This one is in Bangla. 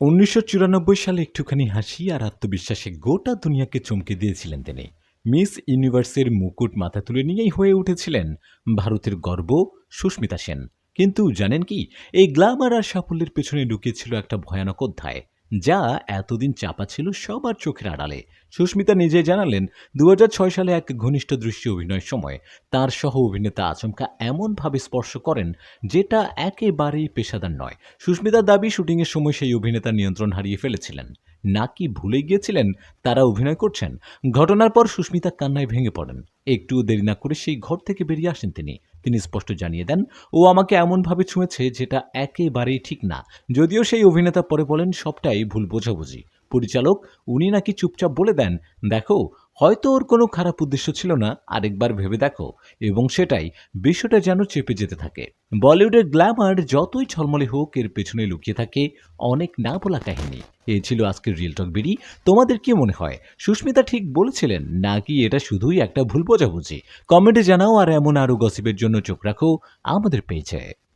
উনিশশো চুরানব্বই সালে একটুখানি হাসি আর আত্মবিশ্বাসে গোটা দুনিয়াকে চমকে দিয়েছিলেন তিনি। মিস ইউনিভার্সের মুকুট মাথা তুলে নিয়েই হয়ে উঠেছিলেন ভারতের গর্ব সুস্মিতা সেন। কিন্তু জানেন কি, এই গ্ল্যামার আর সাফল্যের পেছনে লুকিয়েছিল একটা ভয়ানক অধ্যায়। যা এতদিন চাপা ছিল সবার চোখের আড়ালে। সুস্মিতা নিজে জানালেন দু হাজার ছয় সালে এক ঘনিষ্ঠ দৃশ্য অভিনয়ের সময় তার সহ অভিনেতা আচমকা এমনভাবে স্পর্শ করেন যেটা একেবারেই পেশাদার নয়। সুস্মিতার দাবি শুটিংয়ের সময় সেই অভিনেতা নিয়ন্ত্রণ হারিয়ে ফেলেছিলেন। নাকি ভুলে গিয়েছিলেন তারা অভিনয় করছেন? ঘটনার পর সুস্মিতা কান্নায় ভেঙে পড়েন। একটু দেরি না করে সেই ঘর থেকে বেরিয়ে আসেন তিনি। তিনি স্পষ্ট জানিয়ে দেন, ও আমাকে এমনভাবে ছুঁয়েছে যেটা একেবারেই ঠিক না। যদিও সেই অভিনেতা পরে বলেন, সবটাই ভুল বোঝাবুঝি। পরিচালক, উনি নাকি চুপচাপ বলে দেন, দেখো হয়তো ওর কোনো খারাপ উদ্দেশ্য ছিল না, আরেকবার ভেবে দেখো। এবং সেটাই বিশ্বটা যেন চেপে যেতে থাকে। বলিউডের গ্ল্যামার যতই ছলমলে হোক, এর পেছনে লুকিয়ে থাকে অনেক না বলা কাহিনী। এ ছিল আজকের রিয়েল টক বিডি। তোমাদের কি মনে হয়? সুস্মিতা ঠিক বলেছিলেন, নাকি এটা শুধুই একটা ভুল বোঝাবুঝি? কমেন্টে জানাও, আর এমন আরও গসিপের জন্য চোখ রাখো আমাদের পেজে